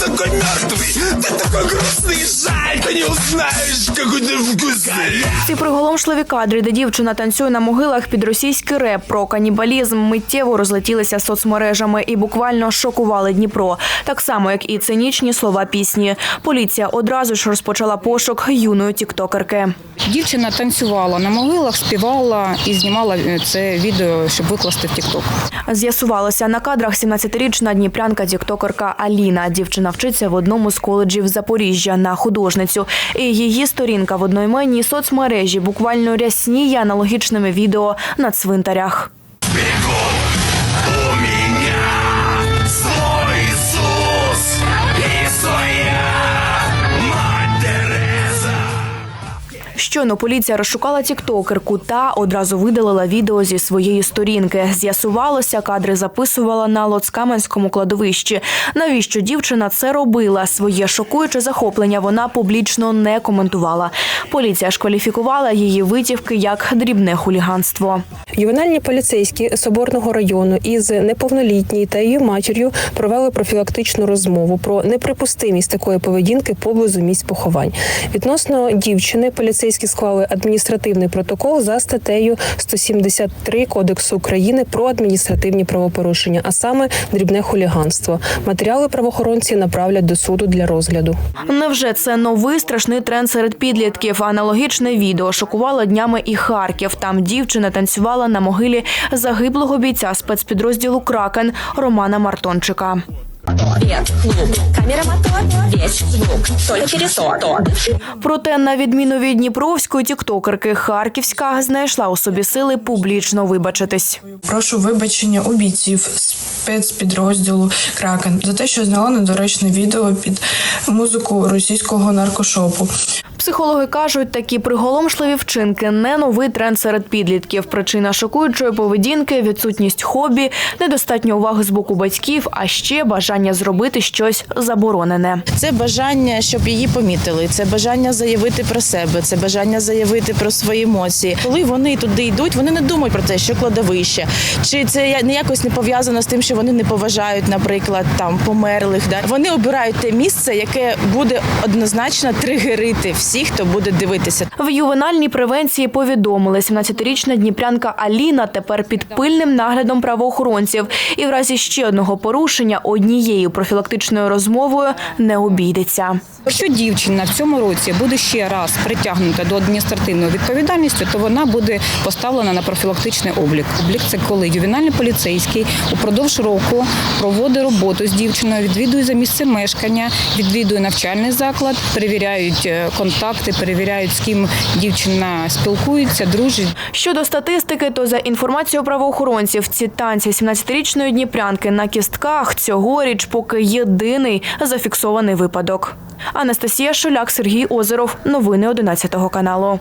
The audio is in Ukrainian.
такой мертвый, ты такой грустный, жаль, ты не узнаешь, какой ты вкусный. Ці приголомшливі кадри, де дівчина танцює на могилах під російський реп про канібалізм, миттєво розлетілися соцмережами і буквально шокували Дніпро. Так само, як і цинічні слова пісні. Поліція одразу ж розпочала пошук юної тіктокерки. Дівчина танцювала на могилах, співала і знімала е, це відео, щоб викласти в Тікток. З'ясувалося на кадрах 17-річна дніпрянка тіктокерка Аліна. Дівчина вчиться в одному з коледжів Запоріжжя на художницю. І її сторінка в одноіменній соцмережі буквально рясніє аналогічними відео на цвинтарях. Щойно поліція розшукала тіктокерку та одразу видалила відео зі своєї сторінки. З'ясувалося, кадри записувала на Лоцкаменському кладовищі. Навіщо дівчина це робила? Своє шокуюче захоплення вона публічно не коментувала. Поліція ж кваліфікувала її витівки як дрібне хуліганство. Ювенальні поліцейські Соборного району із неповнолітньою та її матір'ю провели профілактичну розмову про неприпустимість такої поведінки поблизу місць поховань. Відносно дівчини поліцейські склали адміністративний протокол за статтею 173 Кодексу України про адміністративні правопорушення, а саме дрібне хуліганство. Матеріали правоохоронці направлять до суду для розгляду. Невже це новий страшний тренд серед підлітків? Аналогічне відео шокувало днями і Харків. Там дівчина танцювала на могилі загиблого бійця спецпідрозділу Кракен Романа Мартончика. Камера мотор. Проте, на відміну від дніпровської тіктокерки, Харківська знайшла у собі сили публічно вибачитись. Прошу вибачення у бійців спецпідрозділу Кракен за те, що зняла недоречне відео під музику російського наркошопу. Психологи кажуть, такі приголомшливі вчинки не новий тренд серед підлітків. Причина шокуючої поведінки, відсутність хобі, недостатньо уваги з боку батьків, а ще бажання зробити щось заборонене. Це бажання, щоб її помітили. Це бажання заявити про себе, це бажання заявити про свої емоції. Коли вони туди йдуть, вони не думають про те, що кладовище, чи це я- ніякось не пов'язано з тим, що вони не поважають, наприклад, там померлих. Да? Вони обирають те місце, яке буде однозначно тригерити всіх, хто буде дивитися. В ювенальній превенції повідомили, 17-річна дніпрянка Аліна тепер під пильним наглядом правоохоронців і в разі ще одного порушення однією профілактичною розмовою не обійдеться. Якщо дівчина в цьому році буде ще раз притягнута до адміністративної відповідальності, то вона буде поставлена на профілактичний облік. Облік це коли ювенальний поліцейський упродовж року проводить роботу з дівчиною, відвідує за місцем мешкання, відвідує навчальний заклад, перевіряють е, контакти, перевіряють з ким дівчина спілкується, дружить. Щодо статистики, то за інформацією правоохоронців, ці танці 17-річної дніпрянки на кістках цьогоріч поки єдиний зафіксований випадок. Анастасія Шуляк, Сергій Озеров. Новини 11 каналу.